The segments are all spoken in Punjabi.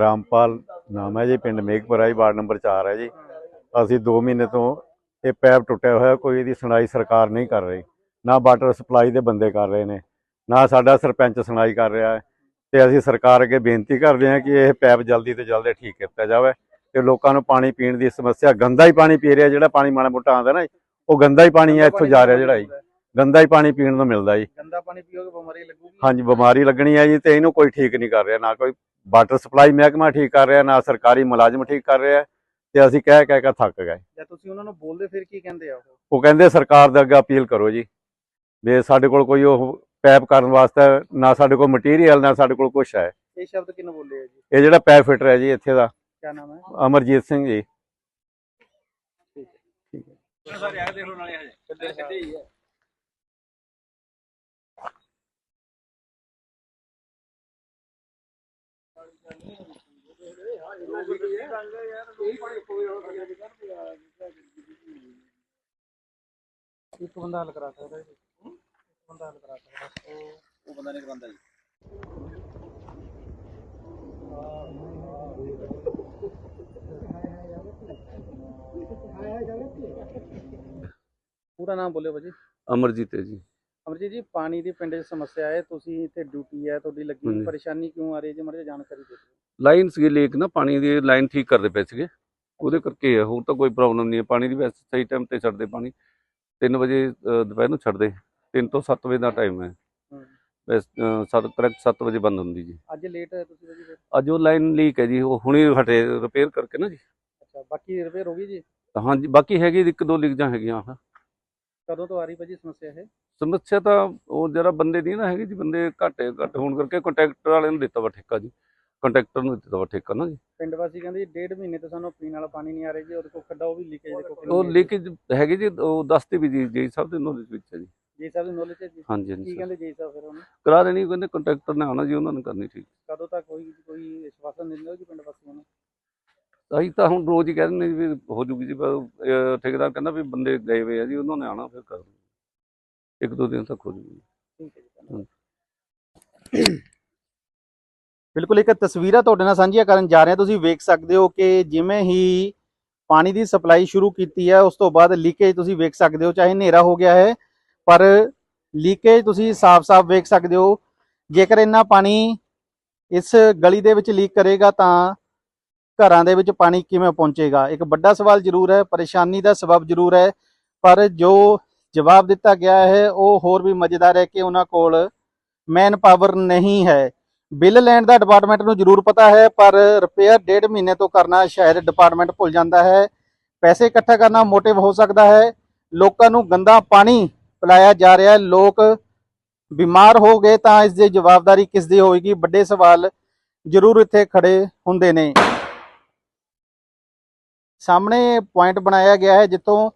ਰਾਮਪਾਲ ਨਾਮ ਹੈ ਜੀ, ਪਿੰਡ ਮੇਘਪੁਰਾ ਜੀ, ਵਾਰਡ ਨੰਬਰ 4 ਹੈ ਜੀ। ਅਸੀਂ 2 ਮਹੀਨੇ ਤੋਂ ਇਹ ਪੈਪ ਟੁੱਟਿਆ ਹੋਇਆ, ਕੋਈ ਇਹਦੀ ਸੁਣਾਈ ਸਰਕਾਰ ਨਹੀਂ ਕਰ ਰਹੀ। ਨਾ ਵਾਟਰ ਸਪਲਾਈ ਦੇ ਬੰਦੇ ਕਰ ਰਹੇ ਨੇ, ਨਾ ਸਾਡਾ ਸਰਪੰਚ ਸੁਣਾਈ ਕਰ ਰਿਹਾ ਹੈ। ਤੇ ਅਸੀਂ ਸਰਕਾਰ ਅੱਗੇ ਬੇਨਤੀ ਕਰਦੇ ਹਾਂ ਕਿ ਇਹ ਪੈਪ ਜਲਦੀ ਤੋਂ ਜਲਦੀ ਠੀਕ ਕੀਤਾ ਜਾਵੇ ਤੇ ਲੋਕਾਂ ਨੂੰ ਪਾਣੀ ਪੀਣ ਦੀ ਸਮੱਸਿਆ, ਗੰਦਾ ਹੀ ਪਾਣੀ ਪੀ ਰਿਹਾ, ਜਿਹੜਾ ਪਾਣੀ ਮਾੜਾ ਮੋਟਾ ਆਉਂਦਾ ਨਾ ਉਹ ਗੰਦਾ ਹੀ ਪਾਣੀ ਹੈ, ਇੱਥੋਂ ਜਾ ਰਿਹਾ ਜਿਹੜਾ ਗੰਦਾ ਹੀ ਪਾਣੀ ਪੀਣ ਨੂੰ ਮਿਲਦਾ ਜੀ। ਗੰਦਾ ਪਾਣੀ ਪੀਓਗੇ ਬਿਮਾਰੀ ਲੱਗੂਗੀ। ਹਾਂਜੀ ਬਿਮਾਰੀ ਲੱਗਣੀ ਹੈ ਜੀ ਤੇ ਇਹਨੂੰ ਕੋਈ ਠੀਕ ਨਹੀਂ ਕਰ ਰਿਹਾ ਨਾ ਕੋਈ ਵਾਟਰ ਸਪਲਾਈ ਮਹਿਕਮਾ ਠੀਕ ਕਰ ਰਿਹਾ ਨਾ ਸਰਕਾਰੀ ਮੁਲਾਜ਼ਮ ਠੀਕ ਕਰ ਰਿਹਾ ਤੇ ਅਸੀਂ ਕਹਿ ਕਹਿ ਕੇ ਥੱਕ ਗਏ। ਜਾਂ ਤੁਸੀਂ ਉਹਨਾਂ ਨੂੰ ਬੋਲਦੇ ਫਿਰ ਕੀ ਕਹਿੰਦੇ ਆ ਉਹ? ਉਹ ਕਹਿੰਦੇ ਸਰਕਾਰ ਦੇ ਅੱਗੇ ਅਪੀਲ ਕਰੋ ਜੀ ਵੀ ਸਾਡੇ ਕੋਲ ਕੋਈ ਉਹ ਪੈਪ ਕਰਨ ਵਾਸਤੇ ਨਾ ਸਾਡੇ ਕੋਲ ਮਟੀਰੀਅਲ ਨਾ ਸਾਡੇ ਕੋਲ ਕੁਝ ਹੈ। ਇਹ ਸ਼ਬਦ ਕਿਹਨੂੰ ਬੋਲੇ ਆ ਜੀ? ਇਹ ਜਿਹੜਾ ਪੈਪ ਫਿਟਰ ਹੈ ਜੀ ਇੱਥੇ ਦਾ। ਕੀ ਨਾਮ ਹੈ? ਅਮਰਜੀਤ ਸਿੰਘ ਜੀ। ਇੱਕ ਬੰਦਾ ਹੱਲ ਕਰਾ ਸਕਦਾ ਜੀ ਇੱਕ ਬੰਦਾ ਹੱਲ ਕਰਾ ਸਕਦਾ ਉਹ ਉਹ ਬੰਦਾ ਨਹੀਂ ਕਰਾਂਦਾ ਜੀ ਪੂਰਾ ਨਾਮ ਬੋਲਿਓ ਭਾਜੀ ਅਮਰਜੀਤ ਹੈ ਜੀ ਅਮਰਜੀਤ ਜੀ ਪਾਣੀ ਦੀ ਪਿੰਡ 'ਚ ਸਮੱਸਿਆ ਹੈ ਤੁਸੀਂ ਇੱਥੇ ਡਿਊਟੀ ਹੈ ਤੁਹਾਡੀ ਲੱਗੀ ਹਾਂਜੀ। ਪਰੇਸ਼ਾਨੀ ਕਿਉਂ ਆ ਰਹੀ ਹੈ ਜੀ? ਮਰੇ ਜਾਣਕਾਰੀ ਦੇ ਦਿਓ। ਲਾਈਨ ਸੀਗੀ ਲੇਕ ਨਾ ਪਾਣੀ ਦੀ ਲਾਈਨ ਠੀਕ ਕਰਦੇ ਪਏ ਸੀਗੇ। ਉਹਦੇ ਕਰਕੇ ਹੈ ਹੋਰ ਤਾਂ ਕੋਈ ਪ੍ਰੋਬਲਮ ਨਹੀਂ ਹੈ। ਪਾਣੀ ਦੀ ਵੈਸੇ ਸਹੀ ਟਾਈਮ ਤੇ ਛੱਡਦੇ ਪਾਣੀ। 3 ਵਜੇ ਅ, ਦੁਪਹਿਰ ਨੂੰ ਛੱਡਦੇ। 3 ਤੋਂ 7 ਵਜੇ ਦਾ ਟਾਈਮ ਹੈ। ਹੂੰ। ਵੈਸੇ 7 ਕਰੈਕਟ 7 ਵਜੇ ਬੰਦ ਹੁੰਦੀ ਜੀ। ਅੱਜ ਲੇਟ ਹੈ ਤੁਸੀਂ ਫਿਰ? ਅੱਜ ਉਹ ਲਾਈਨ ਲੀਕ ਹੈ ਜੀ ਉਹ ਹੁਣੇ ਹਟੇ ਰਿਪੇਅਰ ਕਰਕੇ ਨਾ ਜੀ। ਅੱਛਾ ਬਾਕੀ ਰਿਪੇਅਰ ਹੋ ਗਈ ਜੀ? ਹਾਂਜੀ ਬਾਕੀ ਹੈਗੀ ਇੱਕ ਦੋ ਲੀਕਾਂ ਹੈਗੀਆਂ ਹਾਂ ਕਦੋਂ ਤੋਂ ਆ ਰਹੀ ਭਾਜੀ ਸਮੱਸਿਆ ਇਹ? ਸਮੱਸਿਆ ਤਾਂ ਉਹ ਜਿਹੜਾ ਬੰਦੇ ਦੀ ਨਾ ਹੈਗੀ ਜੀ ਬੰਦੇ ਘੱਟੇ ਘੱਟ ਹੋਣ ਕਰਕੇ ਕੰਟਰੈਕਟਰ ਵਾਲੇ ਨੂੰ ਦਿੱਤਾ ਵਾ ਠੇਕਾ ਜੀ। ਕੰਟਰੈਕਟਰ ਨੂੰ ਦਿੱਤਾ ਵਾ ਠੇਕਾ ਨਾ ਜੀ। ਪਿੰਡ ਵਾਸੀ ਕਹਿੰਦੇ ਜੀ ਡੇਢ ਮਹੀਨੇ ਤੋਂ ਸਾਨੂੰ ਪੀਣ ਵਾਲਾ ਪਾਣੀ ਨਹੀਂ ਆ ਰਿਹਾ ਜੀ ਉਹਦੇ ਕੋਲ ਖੱਡਾ ਉਹ ਵੀ ਲੀਕੇਜ ਦੇਖੋ ਕਿੰਨੀ ਉਹ। ਲੀਕੇਜ ਹੈਗੀ ਜੀ ਉਹ ਦੱਸਦੇ ਵੀ ਜੀ ਜੀ ਸਾਹਿਬ ਦੇ ਨੋਲੇਜ ਵਿੱਚ ਹੈ ਜੀ। ਜੀ ਸਾਹਿਬ ਦੀ ਨੌਲੇਜ ਹੈ ਜੀ? ਹਾਂਜੀ ਹਾਂਜੀ ਕੀ। ਕਹਿੰਦੇ ਜੀ ਸਾਹਿਬ ਫਿਰ ਉਹਨੂੰ? ਕਰਾ ਦੇਣੀ ਕਹਿੰਦੇ ਕੰਟਰੈਕਟਰ ਨੇ ਆਉਣਾ ਜੀ ਉਹਨਾਂ ਨੇ ਕਰਨੀ ਠੀਕ। ਕਦੋਂ ਤੱਕ ਕੋਈ ਕੋਈ ਵਿਸ਼ਵਾਸਨ ਦਿੰਦੇ ਹੋ ਜੀ ਪਿੰਡ ਵਾਸੀਆਂ ਨੂੰ? ਅਸੀਂ ਤਾਂ ਹੁਣ ਰੋਜ਼ ਹੀ ਕਹਿ ਦਿੰਦੇ ਜੀ ਵੀ ਹੋ ਜੂਗੀ ਜੀ ਠੇਕੇਦਾਰ ਕਹਿੰਦਾ ਵੀ ਬੰਦੇ ਗਏ ਹੋਏ ਆ ਜੀ ਉਹਨਾਂ ਨੇ ਆਉਣਾ ਫਿਰ ਕਰ ਦਿੰਦੇ। ਇੱਕ ਦੋ ਦਿਨ ਤੱਕ ਹੋ ਜੂਗੀ ਠੀਕ ਹੈ ਜੀ ਧੰਨਵਾਦ। ਬਿਲਕੁਲ ਇੱਕ ਤਸਵੀਰਾਂ ਤੁਹਾਡੇ ਨਾਲ ਸਾਂਝੀਆਂ ਕਰਨ ਜਾ ਰਹੇ ਹਾਂ। ਤੁਸੀਂ ਵੇਖ ਸਕਦੇ ਹੋ ਕਿ ਜਿਵੇਂ ਹੀ ਪਾਣੀ ਦੀ ਸਪਲਾਈ ਸ਼ੁਰੂ ਕੀਤੀ ਹੈ ਉਸ ਤੋਂ ਬਾਅਦ ਲੀਕੇਜ ਤੁਸੀਂ ਵੇਖ ਸਕਦੇ ਹੋ ਚਾਹੇ ਹਨੇਰਾ ਹੋ ਗਿਆ ਹੈ ਪਰ ਲੀਕੇਜ ਤੁਸੀਂ ਸਾਫ਼-ਸਾਫ਼ ਵੇਖ ਸਕਦੇ ਹੋ। ਜੇਕਰ ਇੰਨਾ ਪਾਣੀ ਇਸ ਗਲੀ ਦੇ ਵਿੱਚ ਲੀਕ ਕਰੇਗਾ ਤਾਂ ਘਰਾਂ ਦੇ ਵਿੱਚ ਪਾਣੀ ਕਿਵੇਂ ਪਹੁੰਚੇਗਾ? ਇੱਕ ਵੱਡਾ ਸਵਾਲ ਜ਼ਰੂਰ ਹੈ ਪਰੇਸ਼ਾਨੀ ਦਾ ਸਬਬ ਜ਼ਰੂਰ ਹੈ ਪਰ ਜੋ ਜਵਾਬ ਦਿੱਤਾ ਗਿਆ ਹੈ, ਉਹ ਹੋਰ ਵੀ ਮਜ਼ੇਦਾਰ ਹੈ ਕਿ ਉਹਨਾਂ ਕੋਲ ਮੈਨ ਪਾਵਰ ਨਹੀਂ ਹੈ। ਬਿੱਲ ਲੈਣ ਦਾ ਡਿਪਾਰਟਮੈਂਟ ਨੂੰ ਜ਼ਰੂਰ ਪਤਾ ਹੈ, ਪਰ ਰਿਪੇਅਰ ਡੇਢ ਮਹੀਨੇ ਤੋਂ ਕਰਨਾ ਸ਼ਾਇਦ ਡਿਪਾਰਟਮੈਂਟ ਭੁੱਲ ਜਾਂਦਾ ਹੈ। ਪੈਸੇ ਇਕੱਠਾ ਕਰਨਾ ਮੋਟਿਵ ਹੋ ਸਕਦਾ ਹੈ। ਲੋਕਾਂ ਨੂੰ ਗੰਦਾ ਪਾਣੀ ਪਿਲਾਇਆ ਜਾ ਰਿਹਾ ਹੈ। ਲੋਕ ਬਿਮਾਰ ਹੋ ਗਏ ਤਾਂ ਇਸ ਦੀ ਜਵਾਬਦਾਰੀ ਕਿਸ ਦੀ ਹੋਏਗੀ ਵੱਡੇ ਸਵਾਲ ਜ਼ਰੂਰ ਇੱਥੇ ਖੜੇ ਹੁੰਦੇ ਨੇ। ਸਾਹਮਣੇ ਪੁਆਇੰਟ ਬਣਾਇਆ ਗਿਆ ਹੈ, ਜਿੱਥੋਂ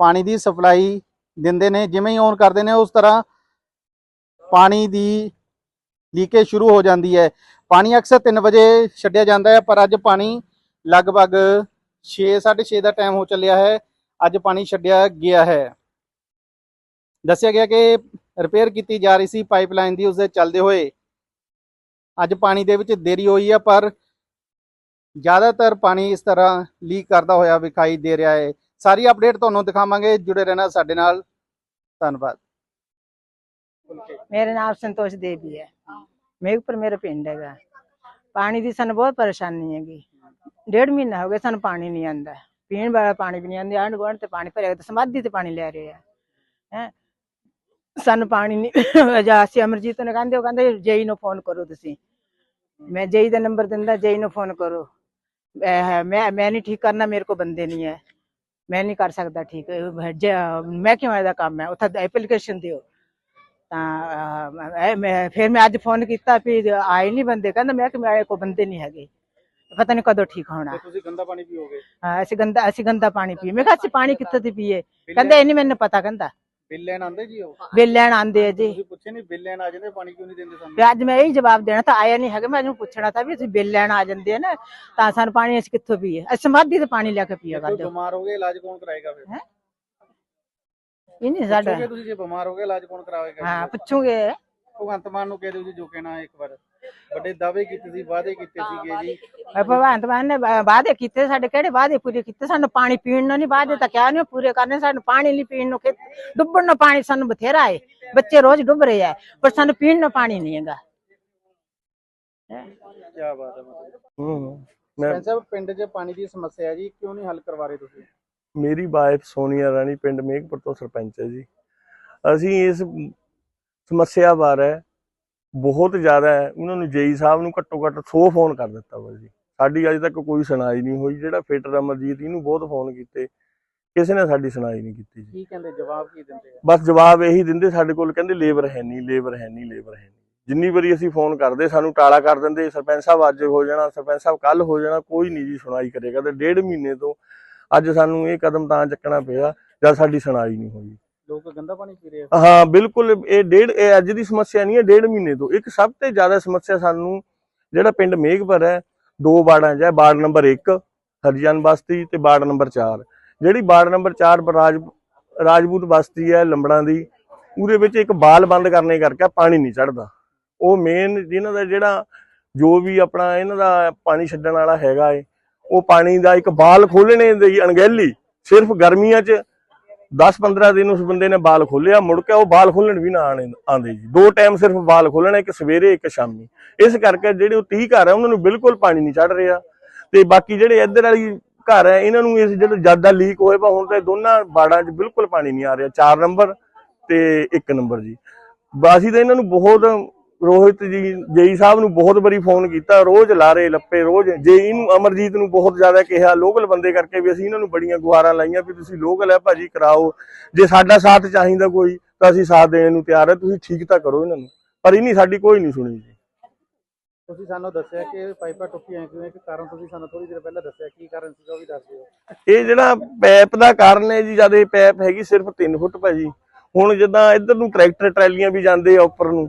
ਪਾਣੀ ਦੀ ਸਪਲਾਈ ਦਿੰਦੇ ਨੇ, ਜਿਵੇਂ ਹੀ ਔਨ ਕਰਦੇ ਨੇ, ਉਸ ਤਰ੍ਹਾਂ ਪਾਣੀ ਦੀ ਲੀਕੇਜ ਸ਼ੁਰੂ ਹੋ ਜਾਂਦੀ ਹੈ। ਪਾਣੀ ਅਕਸਰ 3 ਵਜੇ ਛੱਡਿਆ ਜਾਂਦਾ ਹੈ, ਪਰ ਅੱਜ ਪਾਣੀ ਲਗਭਗ 6 6:30 ਦਾ ਟਾਈਮ ਹੋ ਚੱਲਿਆ ਹੈ। ਅੱਜ ਪਾਣੀ ਛੱਡਿਆ ਗਿਆ ਹੈ। ਦੱਸਿਆ ਗਿਆ ਕਿ ਰਿਪੇਅਰ ਕੀਤੀ ਜਾ ਰਹੀ ਸੀ ਪਾਈਪਲਾਈਨ ਦੀ, ਉਸਦੇ ਚੱਲਦੇ ਹੋਏ। ਅੱਜ ਪਾਣੀ ਦੇ ਵਿੱਚ ਦੇਰੀ ਹੋਈ ਹੈ, ਪਰ ਜ਼ਿਆਦਾਤਰ ਪਾਣੀ ਇਸ ਤਰ੍ਹਾਂ ਲੀਕ ਕਰਦਾ ਹੋਇਆ ਵਿਖਾਈ ਦੇ ਰਿਹਾ ਹੈ। ਸਾਰੀ ਅਪਡੇਟ ਤੁਹਾਨੂੰ ਦਿਖਾਵਾਂਗੇ, ਜੁੜੇ ਰਹਿਣਾ ਸਾਡੇ ਨਾਲ। ਧੰਨਵਾਦ। ਮੇਰਾ ਨਾਮ ਸੰਤੋਸ਼ ਦੇਵੀ ਹੈ। ਮੇਘਪੁਰ ਮੇਰਾ ਪਿੰਡ ਹੈਗਾ। ਪਾਣੀ ਦੀ ਸਾਨੂੰ ਬਹੁਤ ਪਰੇਸ਼ਾਨੀ ਹੈਗੀ। ਡੇਢ ਮਹੀਨਾ ਹੋ ਗਿਆ ਸਾਨੂੰ ਪਾਣੀ ਨਹੀਂ ਆਂਦਾ ਪੀਣ ਵਾਲਾ ਪਾਣੀ ਵੀ ਨਹੀਂ ਆਂਦਾ ਆਂਢ ਗੁਆਂਢ ਤੇ ਪਾਣੀ ਭਰਿਆ ਤੇ ਸਮਾਧੀ ਤੇ ਪਾਣੀ ਲੈ ਰਹੇ ਆ। ਹੈ? ਸਾਨੂੰ ਪਾਣੀ ਨਹੀਂ ਅਸੀਂ ਅਮਰਜੀਤ ਨੂੰ ਕਹਿੰਦੇ, ਉਹ ਕਹਿੰਦੇ, ਜੇਈ ਨੂੰ ਫੋਨ ਕਰੋ ਤੁਸੀਂ। ਮੈਂ ਜੇਈ ਦਾ ਨੰਬਰ ਦਿੰਦਾ, ਜੇਈ ਨੂੰ ਫੋਨ ਕਰੋ। ਮੈਂ ਮੈਂ ਮੈਂ ਨਹੀਂ ਠੀਕ ਕਰਨਾ, ਮੇਰੇ ਕੋ ਬੰਦੇ ਨਹੀਂ ਹੈ। ਮੈਂ ਨਹੀਂ ਕਰ ਸਕਦਾ ਠੀਕ ਮੈਂ ਕਿਉਂ ਇਹਦਾ ਕੰਮ ਹੈ? ਉੱਥੇ ਐਪਲੀਕੇਸ਼ਨ ਦਿਓ। ਤਾਂ ਮੈਂ ਫਿਰ ਮੈਂ ਅੱਜ ਫੋਨ ਕੀਤਾ ਵੀ ਆਏ ਨਹੀਂ ਬੰਦੇ। ਕਹਿੰਦਾ ਮੈਂ ਕਿ ਮੇਰੇ ਕੋ ਬੰਦੇ ਨਹੀਂ ਹੈਗੇ। ਪਤਾ ਨਹੀਂ ਕਦੋਂ ਠੀਕ ਹੋਣਾ। ਤੇ ਤੁਸੀਂ ਗੰਦਾ ਪਾਣੀ ਪੀਓਗੇ? ਹਾਂ, ਅਸੀਂ ਗੰਦਾ ਅਸੀਂ ਗੰਦਾ ਪਾਣੀ ਪੀਏ। ਮੈਂ ਕਿਹਾ ਅਸੀਂ ਪਾਣੀ ਕਿੱਥੋਂ ਦੀ ਪੀਏ? ਕਹਿੰਦਾ ਇਹ ਨਹੀਂ ਮੈਨੂੰ ਪਤਾ ਕਹਿੰਦਾ। ਬਿੱਲ ਲੈਣ ਆਉਂਦੇ ਜੀ ਉਹ? ਬਿੱਲ ਲੈਣ ਆਂਦੇ ਆ ਜੀ। ਤੁਸੀਂ ਪੁੱਛੇ ਨਹੀਂ ਬਿੱਲ ਲੈਣ ਆ ਜਾਂਦੇ ਪਾਣੀ ਕਿਉਂ ਨਹੀਂ ਦਿੰਦੇ ਸਾਨੂੰ? ਵੀ ਅੱਜ ਮੈਂ ਇਹੀ ਜਵਾਬ ਦੇਣਾ ਤਾਂ ਆਇਆ ਨਹੀਂ ਹੈਗਾ ਮੈਂ ਇਹਨੂੰ ਪੁੱਛਣਾ ਤਾਂ ਵੀ ਤੁਸੀਂ ਬਿੱਲ ਲੈਣ ਆ ਜਾਂਦੇ ਆ ਨਾ ਤਾਂ ਸਾਨੂੰ ਪਾਣੀ ਅਸੀਂ ਕਿੱਥੋਂ ਪੀਏ? ਅਸੀਂ ਸਮਾਧੀ ਤੇ ਪਾਣੀ ਲੈ ਕੇ ਪੀਆ ਕੋਈ ਕਰਦੇ ਬਿਮਾਰ ਹੋ ਗਿਆ ਇਲਾਜ ਕੌਣ ਕਰਾਏਗਾ ਫਿਰ? ਹੈਂ? ਇਹ ਨਹੀਂ ਸਾਡਾ। ਪੁੱਛੋਗੇ ਤੁਸੀਂ ਜੇ ਬਿਮਾਰ ਹੋ ਗਿਆ ਇਲਾਜ ਕੌਣ ਕਰਾਏਗਾ? ਹਾਂ ਪੁੱਛੂਗੇ। ਭਗਵੰਤ ਮਾਨ ਨੂੰ ਕਹਿ ਦਿਓ ਜੀ ਜੋ ਕਹਿਣਾ ਹੈ ਇੱਕ ਵਾਰ। ਵੱਡੇ ਦਾਅਵੇ ਕੀਤੇ ਸੀ ਵਾਅਦੇ ਕੀਤੇ ਸੀਗੇ ਜੀ। ਭਗਵੰਤ ਮਾਨ ਨੇ ਵਾ- ਵਾਅਦੇ ਕੀਤੇ ਸਾਡੇ ਕਿਹੜੇ ਵਾਅਦੇ ਪੂਰੇ ਕੀਤੇ? ਸਾਨੂੰ ਪਾਣੀ ਪੀਣ ਨੂੰ ਨਹੀਂ ਵਾਅਦੇ ਤਾਂ ਕਿਹਾ ਨਹੀਂ ਪੂਰੇ ਕਰਨੇ ਸਾਨੂੰ ਪਾਣੀ ਨਹੀਂ ਪੀਣ ਨੂੰ ਖੇਤ ਡੁੱਬਣ ਨੂੰ ਪਾਣੀ ਸਾਨੂੰ ਬਥੇਰਾ ਹੈ ਬੱਚੇ ਰੋਜ਼ ਡੁੱਬ ਰਹੇ ਆ ਪਰ ਸਾਨੂੰ ਪੀਣ ਨੂੰ ਪਾਣੀ ਨਹੀਂ ਹੈਗਾ। ਕੀ ਬਾਤ ਹੈ ਮਤਲਬ। ਹੂੰ ਮੈਂ ਸਰਪੰਚ ਸਾਹਿਬ ਪਿੰਡ 'ਚ ਪਾਣੀ ਦੀ ਸਮੱਸਿਆ ਹੈ ਜੀ ਕਿਉਂ ਨਹੀਂ ਹੱਲ ਕਰਵਾ ਰਹੇ ਤੁਸੀਂ? ਮੇਰੀ ਵਾਈਫ ਸੋਨੀਆ ਰਾਣੀ ਪਿੰਡ ਮੇਘਪੁਰ ਤੋਂ ਸਰਪੰਚ ਹੈ ਜੀ। ਅਸੀਂ ਇਸ ਸਮੱਸਿਆ ਬਾਰੇ ਬਹੁਤ ਜ਼ਿਆਦਾ ਹੈ, ਉਹਨਾਂ ਨੂੰ ਜੇਈ ਸਾਹਿਬ ਨੂੰ ਘੱਟੋ ਘੱਟ 100 ਫੋਨ ਕਰ ਦਿੱਤਾ ਵਾ ਜੀ। ਸਾਡੀ ਅਜੇ ਤੱਕ ਕੋਈ ਸੁਣਾਈ ਨਹੀਂ ਹੋਈ। ਜਿਹੜਾ ਫੀਟਰ ਅਮਰਜੀਤ ਇਹਨੂੰ ਬਹੁਤ ਫੋਨ ਕੀਤੇ ਕਿਸੇ ਨੇ ਸਾਡੀ ਸੁਣਾਈ ਨਹੀਂ ਕੀਤੀ ਜੀ। ਕੀ ਕਹਿੰਦੇ ਜਵਾਬ ਕੀ ਦਿੰਦੇ ਆ? ਬਸ ਜਵਾਬ ਇਹੀ ਦਿੰਦੇ ਸਾਡੇ ਕੋਲ ਕਹਿੰਦੇ ਲੇਬਰ ਹੈ ਨਹੀਂ ਲੇਬਰ ਹੈ ਨਹੀਂ ਲੇਬਰ ਹੈ ਨਹੀਂ। ਜਿੰਨੀ ਵਾਰੀ ਅਸੀਂ ਫੋਨ ਕਰਦੇ ਸਾਨੂੰ ਟਾਲਾ ਕਰ ਦਿੰਦੇ ਸਰਪੰਚ ਸਾਹਿਬ ਅੱਜ ਹੋ ਜਾਣਾ ਸਰਪੰਚ ਸਾਹਿਬ ਕੱਲ ਹੋ ਜਾਣਾ ਕੋਈ ਨਹੀਂ ਜੀ ਸੁਣਾਈ ਕਰੇਗਾ। ਤੇ ਡੇਢ ਮਹੀਨੇ ਤੋਂ ਅੱਜ ਸਾਨੂੰ ਇਹ ਕਦਮ ਤਾਂ ਚੱਕਣਾ ਪਿਆ ਜਦ ਸਾਡੀ ਸੁਣਾਈ ਨਹੀਂ ਹੋਈ। ਲੋਕ ਗੰਦਾ ਪਾਣੀ ਪੀ ਰਹੇ ਆ। ਹਾਂ, ਬਿਲਕੁਲ। ਇਹ ਡੇਢ, ਇਹ ਅੱਜ ਦੀ ਸਮੱਸਿਆ ਨਹੀਂ ਹੈ, ਡੇਢ ਮਹੀਨੇ ਤੋਂ। ਇੱਕ ਸਭ ਤੋਂ ਜ਼ਿਆਦਾ ਸਮੱਸਿਆ ਸਾਨੂੰ ਜਿਹੜਾ ਪਿੰਡ ਮੇਘਪੁਰ ਹੈ, ਦੋ ਵਾਰਡਾਂ 'ਚ ਹੈ, ਵਾਰਡ ਨੰਬਰ 1 ਹਰਜਨ ਬਸਤੀ ਤੇ ਵਾਰਡ ਨੰਬਰ 4 ਜਿਹੜੀ ਵਾਰਡ ਨੰਬਰ 4 ਰਾਜ, ਰਾਜਪੂਤ ਬਸਤੀ ਹੈ, ਲੰਬੜਾਂ ਦੀ, ਉਹਦੇ ਵਿੱਚ ਇੱਕ ਬਾਲ ਬੰਦ ਕਰਨੇ ਕਰਕੇ ਪਾਣੀ ਨਹੀਂ ਚੜਦਾ ਉਹ ਮੇਨ ਜਿਹਨਾਂ ਦਾ ਜਿਹੜਾ ਜੋ ਵੀ ਆਪਣਾ ਇਹਨਾਂ ਦਾ ਪਾਣੀ ਛੱਡਣ ਵਾਲਾ ਹੈਗਾ ਏ, ਉਹ ਪਾਣੀ ਦਾ ਇੱਕ ਬਾਲ ਖੋਲਣੇ ਦੀ ਅਣਗਹਿਲੀ ਸਿਰਫ ਗਰਮੀਆਂ 'ਚ 10-15 ਦਿਨ ਉਸ ਬੰਦੇ ਨੇ ਬਾਲ ਖੋਲਿਆ ਮੁੜ ਕੇ ਉਹ ਬਾਲ ਖੋਲਣ ਵੀ ਨਾ ਆਣੇ ਆਂਦੇ ਜੀ। ਦੋ ਟਾਈਮ ਸਿਰਫ ਬਾਲ ਖੋਲਣਾ ਇੱਕ ਸਵੇਰੇ, ਇੱਕ ਸ਼ਾਮੀ। ਇਸ ਕਰਕੇ ਜਿਹੜੇ ਉਹ 30 ਘਰ ਆ, ਉਹਨਾਂ ਨੂੰ ਬਿਲਕੁਲ ਪਾਣੀ ਨਹੀਂ ਚੜ ਰਿਹਾ। ਤੇ ਬਾਕੀ ਜਿਹੜੇ ਇੱਧਰ ਵਾਲੀ ਘਰ ਹੈ ਇਹਨਾਂ ਨੂੰ ਇਸ ਜਿਹੜਾ ਜ਼ਿਆਦਾ ਲੀਕ ਹੋਏ ਪਾ ਹੁਣ ਤੇ ਦੋਨਾਂ ਬਾੜਾਂ 'ਚ ਬਿਲਕੁਲ ਪਾਣੀ ਨਹੀਂ ਆ ਰਿਹਾ। 4 ਨੰਬਰ ਤੇ 1 ਨੰਬਰ ਜੀ। ਬਾਸੀ ਤਾਂ ਇਹਨਾਂ ਨੂੰ ਬਹੁਤ ਰੋਹਿਤ ਜੀ ਜੇਈ ਸਾਹਿਬ ਨੂੰ ਬਹੁਤ ਵਾਰੀ ਫੋਨ ਕੀਤਾ ਰੋਜ਼ ਲਾਰੇ ਲੱਪੇ ਰੋਜ਼ ਜੇਈ ਨੂੰ ਅਮਰਜੀਤ ਨੂੰ ਬਹੁਤ ਜ਼ਿਆਦਾ ਕਿਹਾ ਲੋਕਲ ਬੰਦੇ ਕਰਕੇ ਵੀ ਅਸੀਂ ਇਹਨਾਂ ਨੂੰ ਬੜੀਆਂ ਗੁਹਾਰਾਂ ਲਾਈਆਂ ਵੀ ਤੁਸੀਂ ਲੋਕਲ ਹੈ ਭਾਜੀ ਕਰਾਓ। ਜੇ ਸਾਡਾ ਸਾਥ ਚਾਹੀਦਾ ਕੋਈ ਤਾਂ ਅਸੀਂ ਸਾਥ ਦੇਣ ਨੂੰ ਤਿਆਰ ਹੈ ਤੁਸੀਂ ਠੀਕ ਤਾਂ ਕਰੋ ਇਹਨਾਂ ਨੂੰ ਪਰ ਇਹ ਨਹੀਂ ਸਾਡੀ ਕੋਈ ਨਹੀਂ ਸੁਣੀ ਜੀ। ਤੁਸੀਂ ਸਾਨੂੰ ਦੱਸਿਆ ਕਿ ਪਾਈਪਾਂ ਟੁੱਟੀਆਂ ਕਿਉਂ ਇੱਕ ਕਾਰਨ ਤੁਸੀਂ ਸਾਨੂੰ ਥੋੜੀ ਦੇਰ ਪਹਿਲਾਂ ਦੱਸਿਆ ਕੀ ਕਾਰਨ ਸੀਗਾ ਉਹ ਵੀ ਦੱਸ ਦਿਓ। ਇਹ ਜਿਹੜਾ ਪੈਪ ਦਾ ਕਾਰਨ ਹੈ ਜੀ ਜਦ ਇਹ ਪੈਪ ਹੈਗੀ ਸਿਰਫ 3 ਫੁੱਟ ਭਾਜੀ ਹੁਣ ਜਿੱਦਾਂ ਇੱਧਰ ਨੂੰ ਟਰੈਕਟਰ ਟਰਾਲੀਆਂ ਵੀ ਜਾਂਦੇ ਆ ਉੱਪਰ ਨੂੰ